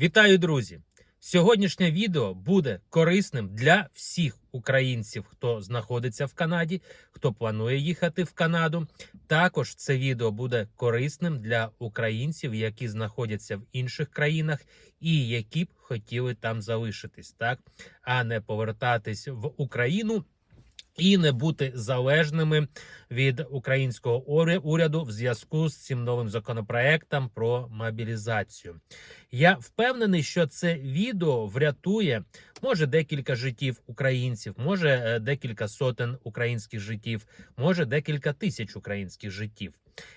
Вітаю, друзі! Сьогоднішнє відео буде корисним для всіх українців, хто знаходиться в Канаді, хто планує їхати в Канаду. Також це відео буде корисним для українців, які знаходяться в інших країнах і які б хотіли там залишитись, так а не повертатись в Україну. І не бути залежними від українського уряду в зв'язку з цим новим законопроектом про мобілізацію. Я впевнений, що це відео врятує може декілька життів українців, може е, декілька сотень українських життів, може декілька тисяч українських життів.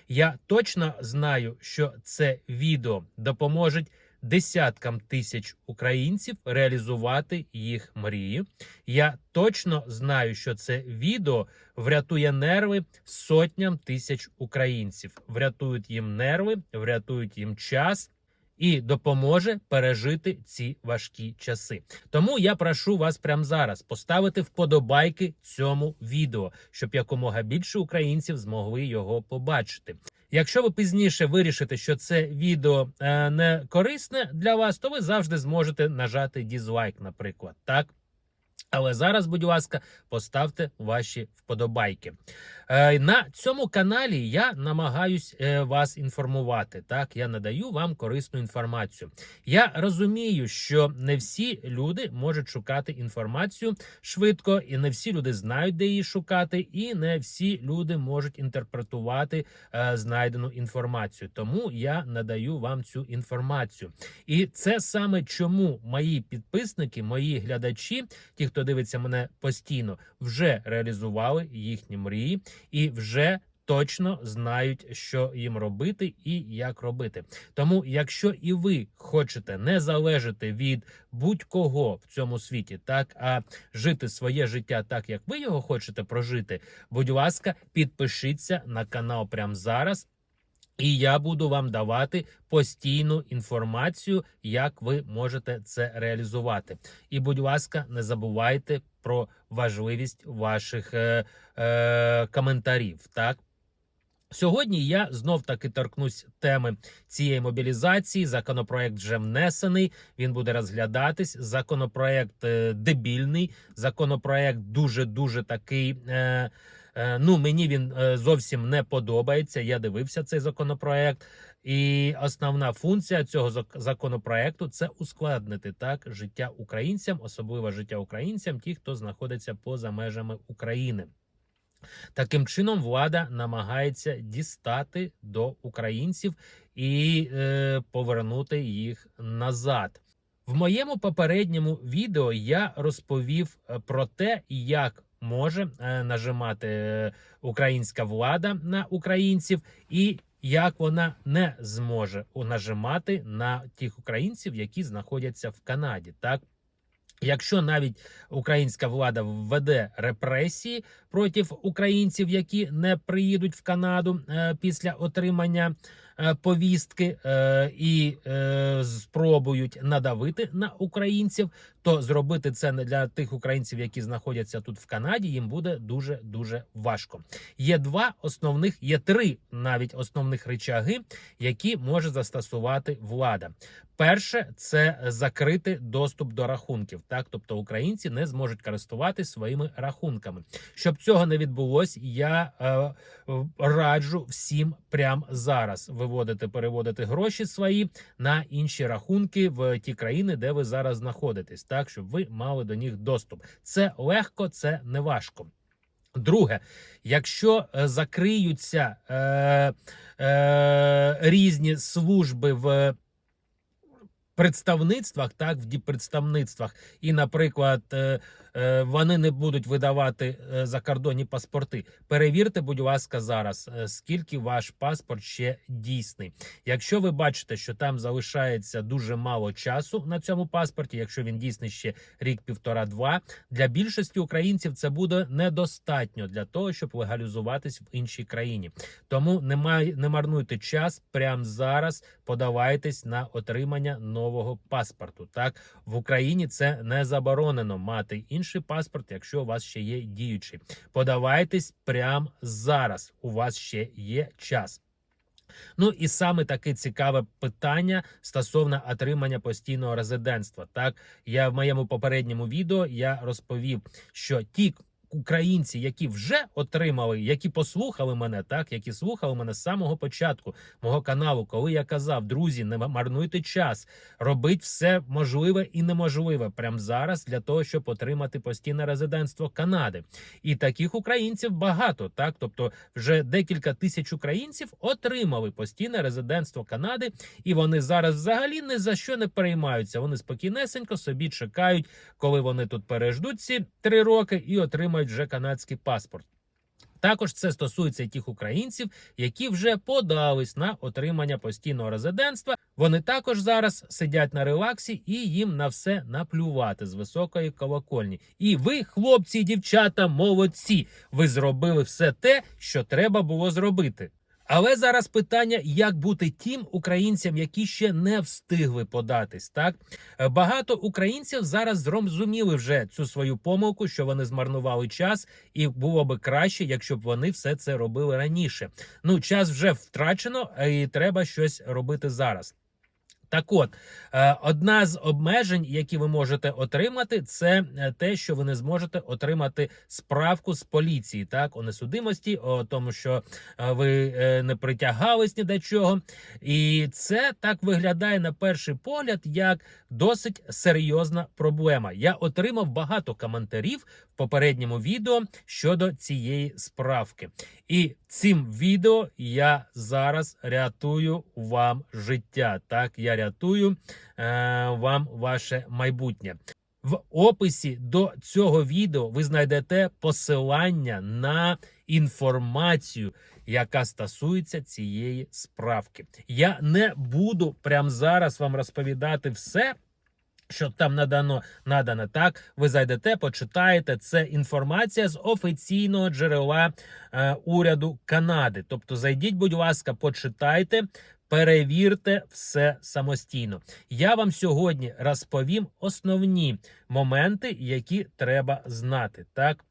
Я точно знаю, що це відео допоможе десяткам тисяч українців реалізувати їх мрії. Я точно знаю, що це відео врятує нерви сотням тисяч українців, врятують їм нерви, врятують їм час. І допоможе пережити ці важкі часи. Тому я прошу вас прямо зараз поставити вподобайки цьому відео, щоб якомога більше українців змогли його побачити. Якщо ви пізніше вирішите, що це відео е, не корисне для вас, то ви завжди зможете нажати дізлайк, наприклад, так. Але зараз, будь ласка, поставте ваші вподобайки. Е, на цьому каналі я намагаюсь е, вас інформувати. Так, я надаю вам корисну інформацію. Я розумію, що не всі люди можуть шукати інформацію швидко, і не всі люди знають, де її шукати, і не всі люди можуть інтерпретувати е, знайдену інформацію. Тому я надаю вам цю інформацію. І це саме чому мої підписники, мої глядачі, ті, хто дивиться мене постійно, вже реалізували їхні мрії і вже. Точно знають, що їм робити і як робити. Тому, якщо і ви хочете не залежати від будь-кого в цьому світі, так а жити своє життя так, як ви його хочете прожити, будь ласка, підпишіться на канал прямо зараз. І я буду вам давати постійну інформацію, як ви можете це реалізувати. І, будь ласка, не забувайте про важливість ваших е, е, коментарів. Так. Сьогодні я знов таки торкнусь теми цієї мобілізації. Законопроект вже внесений. Він буде розглядатись. Законопроект е, дебільний. Законопроект дуже дуже такий. Е, ну мені він е, зовсім не подобається. Я дивився цей законопроект. І основна функція цього зак- законопроекту це ускладнити так життя українцям, особливо життя українцям, ті, хто знаходиться поза межами України. Таким чином, влада намагається дістати до українців і е, повернути їх назад. В моєму попередньому відео я розповів е, про те, як може е, нажимати е, українська влада на українців, і як вона не зможе нажимати на тих українців, які знаходяться в Канаді. Так. Якщо навіть українська влада введе репресії проти українців, які не приїдуть в Канаду е, після отримання е, повістки е, і е, спробують надавити на українців, то зробити це не для тих українців, які знаходяться тут в Канаді, їм буде дуже дуже важко. Є два основних, є три навіть основних речаги, які може застосувати влада. Перше це закрити доступ до рахунків. Так, тобто українці не зможуть користуватись своїми рахунками. Щоб цього не відбулось, я е, раджу всім прямо зараз виводити, переводити гроші свої на інші рахунки в ті країни, де ви зараз знаходитесь, так щоб ви мали до них доступ. Це легко, це не важко. Друге, якщо е, закриються е, е, різні служби в представництвах, так, в діпредставництвах, і, наприклад, е, е, вони не будуть видавати е, закордонні паспорти. Перевірте, будь ласка, зараз, скільки ваш паспорт ще дійсний. Якщо ви бачите, що там залишається дуже мало часу на цьому паспорті, якщо він дійсний ще рік, півтора-два, для більшості українців це буде недостатньо для того, щоб легалізуватись в іншій країні. Тому не, май, не марнуйте час прямо зараз. Подавайтесь на отримання нового паспорту. Так в Україні це не заборонено мати інший паспорт, якщо у вас ще є діючий. Подавайтесь прямо зараз. У вас ще є час. Ну і саме таке цікаве питання стосовно отримання постійного резидентства. Так я в моєму попередньому відео я розповів, що ті українці, які вже отримали, які послухали мене, так які слухали мене з самого початку мого каналу, коли я казав, друзі, не марнуйте час, робіть все можливе і неможливе прямо зараз для того, щоб отримати постійне резидентство Канади. І таких українців багато, так тобто вже декілька тисяч українців отримали постійне резидентство Канади, і вони зараз взагалі ні за що не переймаються. Вони спокійнесенько собі чекають, коли вони тут переждуть ці три роки і отримають вже канадський паспорт. Також це стосується тих українців, які вже подались на отримання постійного резидентства. Вони також зараз сидять на релаксі і їм на все наплювати з високої колокольні. І ви, хлопці і дівчата, молодці. Ви зробили все те, що треба було зробити. Але зараз питання, як бути тим українцям, які ще не встигли податись. Так Е, багато українців зараз зрозуміли вже цю свою помилку, що вони змарнували час, і було би краще, якщо б вони все це робили раніше. Ну, час вже втрачено, і треба щось робити зараз. Так от, е, одна з обмежень, які ви можете отримати, це е, те, що ви не зможете отримати справку з поліції, так о несудимості, о тому, що е, ви не притягались ні до чого. І це так виглядає на перший погляд як досить серйозна проблема. Я отримав багато коментарів в попередньому відео щодо цієї справки. І цим відео я зараз рятую вам життя. Так, я рятую е, вам ваше майбутнє. В описі до цього відео ви знайдете посилання на інформацію, яка стосується цієї справки. Я не буду прямо зараз вам розповідати все. Що там надано надано так, ви зайдете, почитаєте. Це інформація з офіційного джерела е, уряду Канади. Тобто, зайдіть, будь ласка, почитайте, перевірте все самостійно. Я вам сьогодні розповім основні моменти, які треба знати. Так,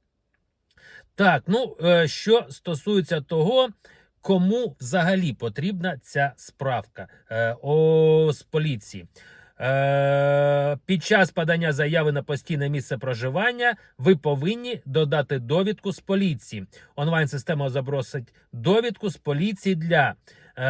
так ну е, що стосується того. Кому взагалі потрібна ця справка е, о, з поліції? Е, Під час подання заяви на постійне місце проживання ви повинні додати довідку з поліції. Онлайн-система запросить довідку з поліції для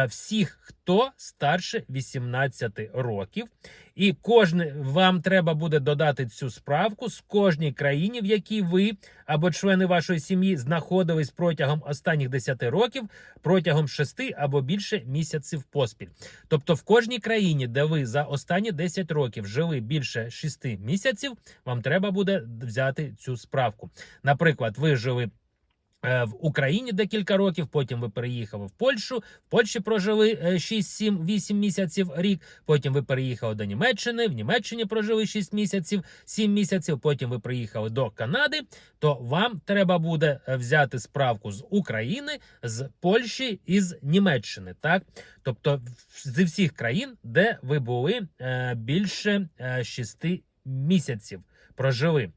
всіх, хто старше 18 років. І кожне вам треба буде додати цю справку з кожній країні, в якій ви або члени вашої сім'ї знаходились протягом останніх 10 років, протягом 6 або більше місяців поспіль. Тобто, в кожній країні, де ви за останні 10 років жили більше 6 місяців, вам треба буде взяти цю справку. Наприклад, ви жили. Е, В Україні декілька років, потім ви переїхали в Польщу. В Польщі прожили 6, 7, 8 місяців рік. Потім ви переїхали до Німеччини. В Німеччині прожили 6 місяців, 7 місяців. Потім ви приїхали до Канади. То вам треба буде е, взяти справку з України, з Польщі і з Німеччини. Так, тобто зі всіх країн, де ви були е, більше 6 місяців прожили.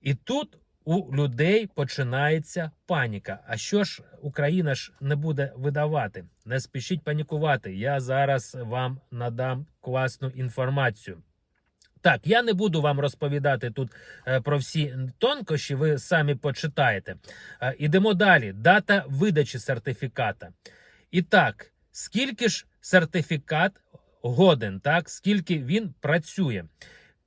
І тут у людей починається паніка. А що ж Україна ж не буде видавати? Не спішіть панікувати. Я зараз вам надам класну інформацію. Так, я не буду вам розповідати тут е, про всі тонкощі, ви самі почитаєте. Е, ідемо далі. Дата видачі сертифіката. І так, скільки ж сертифікат годен, так, скільки він працює?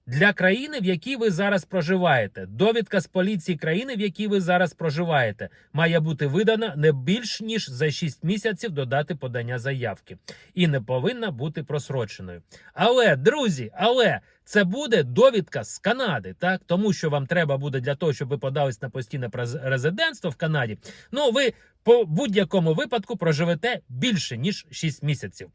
Для країни, в якій ви зараз проживаєте, довідка з поліції країни, в якій ви зараз проживаєте, має бути видана не більш ніж за 6 місяців до дати подання заявки, і не повинна бути просроченою. Але, друзі, але це буде довідка з Канади, так тому що вам треба буде для того, щоб ви подались на постійне резидентство в Канаді. Ну, ви по будь-якому випадку проживете більше ніж 6 місяців.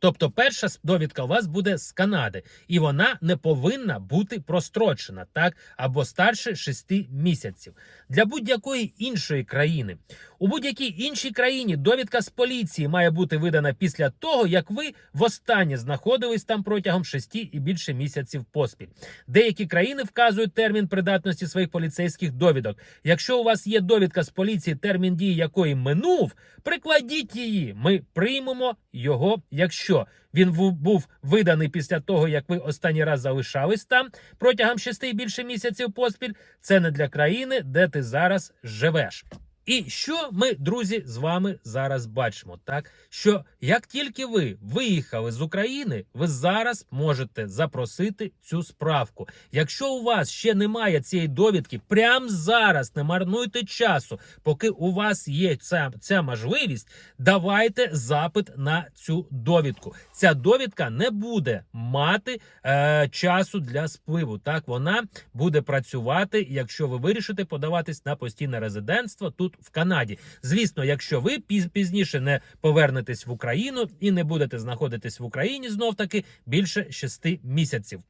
Тобто, перша довідка у вас буде з Канади, і вона не повинна бути прострочена, так або старше 6 місяців. Для будь-якої іншої країни У будь-якій іншій країні довідка з поліції має бути видана після того, як ви востаннє знаходились там протягом 6 і більше місяців поспіль. Деякі країни вказують термін придатності своїх поліцейських довідок. Якщо у вас є довідка з поліції, термін дії якої минув, прикладіть її. Ми приймемо його, якщо він був виданий після того, як ви останній раз залишались там протягом 6 і більше місяців поспіль. Це не для країни, де ти зараз живеш. І що ми, друзі, з вами зараз бачимо? Так що як тільки ви виїхали з України, ви зараз можете запросити цю справку. Якщо у вас ще немає цієї довідки, прямо зараз не марнуйте часу, поки у вас є ця, ця можливість, давайте запит на цю довідку. Ця довідка не буде мати е, часу для спливу. Так вона буде працювати, якщо ви вирішите подаватись на постійне резидентство тут в Канаді. Звісно, якщо ви піз- пізніше не повернетесь в Україну і не будете знаходитись в Україні знов таки більше 6 місяців.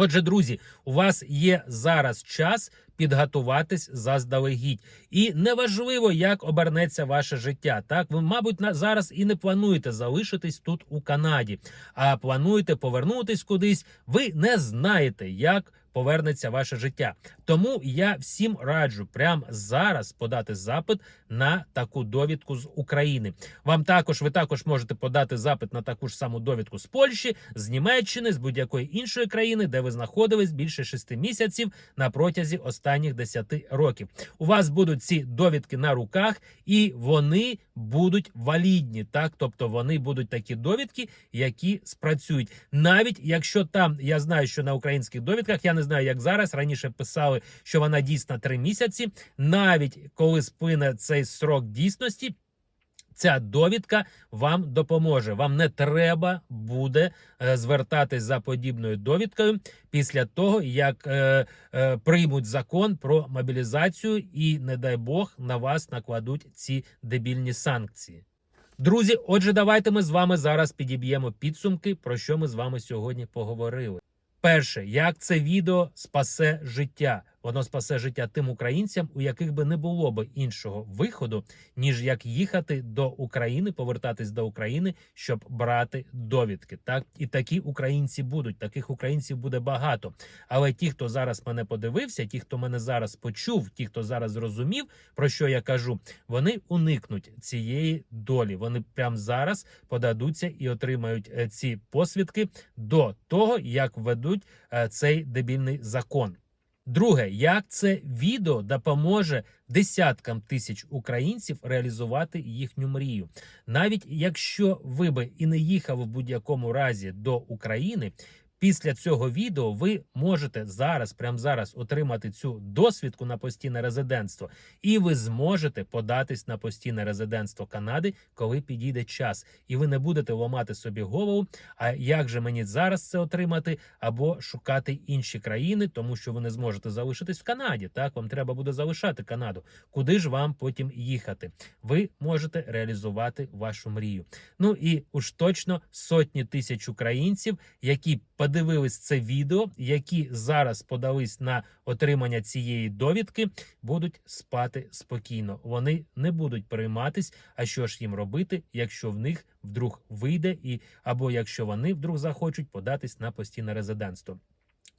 Отже, друзі, у вас є зараз час підготуватись заздалегідь, і неважливо, як обернеться ваше життя. Так, ви, мабуть, на зараз і не плануєте залишитись тут у Канаді, а плануєте повернутись кудись. Ви не знаєте, як повернеться ваше життя. Тому я всім раджу прямо зараз подати запит на таку довідку з України. Вам також ви також можете подати запит на таку ж саму довідку з Польщі, з Німеччини, з будь-якої іншої країни, де ви знаходились більше шести місяців на протязі останніх 10 років. У вас будуть ці довідки на руках, і вони будуть валідні. Так, тобто вони будуть такі довідки, які спрацюють. Навіть якщо там я знаю, що на українських довідках я не знаю, як зараз раніше писали, що вона дійсна три місяці. Навіть коли спине цей срок дійсності. Ця довідка вам допоможе. Вам не треба буде е, звертатись за подібною довідкою після того, як е, е, приймуть закон про мобілізацію, і, не дай Бог, на вас накладуть ці дебільні санкції. Друзі, отже, давайте ми з вами зараз підіб'ємо підсумки, про що ми з вами сьогодні поговорили. Перше, як це відео спасе життя. Воно спасе життя тим українцям, у яких би не було би іншого виходу, ніж як їхати до України, повертатись до України, щоб брати довідки. Так і такі українці будуть. Таких українців буде багато. Але ті, хто зараз мене подивився, ті, хто мене зараз почув, ті, хто зараз зрозумів, про що я кажу, вони уникнуть цієї долі. Вони прямо зараз подадуться і отримають е, ці посвідки до того, як введуть е, цей дебільний закон. Друге, як це відео допоможе десяткам тисяч українців реалізувати їхню мрію, навіть якщо ви би і не їхав в будь-якому разі до України. Після цього відео ви можете зараз, прямо зараз, отримати цю досвідку на постійне резидентство, і ви зможете податись на постійне резидентство Канади, коли підійде час, і ви не будете ламати собі голову. А як же мені зараз це отримати, або шукати інші країни, тому що ви не зможете залишитись в Канаді. Так вам треба буде залишати Канаду. Куди ж вам потім їхати? Ви можете реалізувати вашу мрію. Ну і уж точно сотні тисяч українців, які подивились це відео, які зараз подались на отримання цієї довідки, будуть спати спокійно. Вони не будуть перейматись, а що ж їм робити, якщо в них вдруг вийде, і або якщо вони вдруг захочуть податись на постійне резидентство.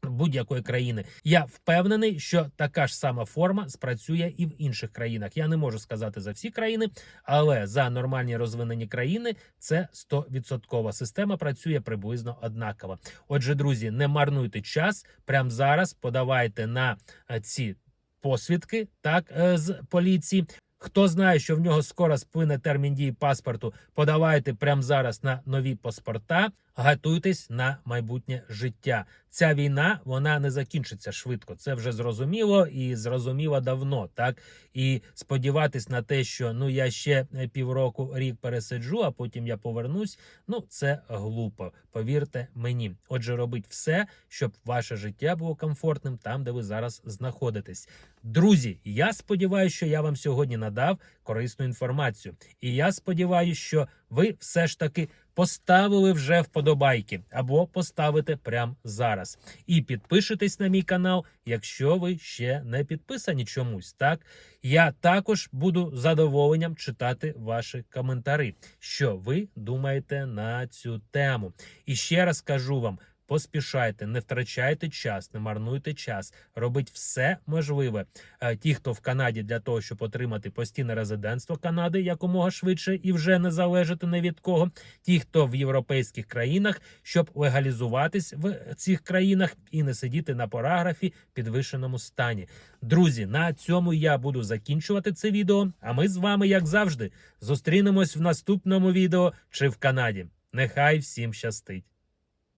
Будь-якої країни я впевнений, що така ж сама форма спрацює і в інших країнах. Я не можу сказати за всі країни, але за нормальні розвинені країни це 100% система працює приблизно однаково. Отже, друзі, не марнуйте час. Прямо зараз подавайте на е, ці посвідки, так е, з поліції. Хто знає, що в нього скоро сплине термін дії паспорту, подавайте прямо зараз на нові паспорта. Готуйтесь на майбутнє життя. Ця війна вона не закінчиться швидко. Це вже зрозуміло і зрозуміло давно. Так і сподіватись на те, що ну я ще е, півроку рік пересиджу, а потім я повернусь. Ну це глупо. Повірте мені. Отже, робіть все, щоб ваше життя було комфортним там, де ви зараз знаходитесь. Друзі, я сподіваюся, що я вам сьогодні надав корисну інформацію, і я сподіваюся, що ви все ж таки поставили вже вподобайки або поставите прямо зараз. І підпишитесь на мій канал, якщо ви ще не підписані чомусь. Так я також буду задоволенням читати ваші коментарі, що ви думаєте на цю тему. І ще раз кажу вам. Поспішайте, не втрачайте час, не марнуйте час, робіть все можливе. Е, Ті, хто в Канаді для того, щоб отримати постійне резидентство Канади якомога швидше і вже не залежати ні від кого. Ті, хто в європейських країнах, щоб легалізуватись в цих країнах і не сидіти на параграфі підвищеному стані. Друзі, на цьому я буду закінчувати це відео. А ми з вами, як завжди, зустрінемось в наступному відео чи в Канаді. Нехай всім щастить!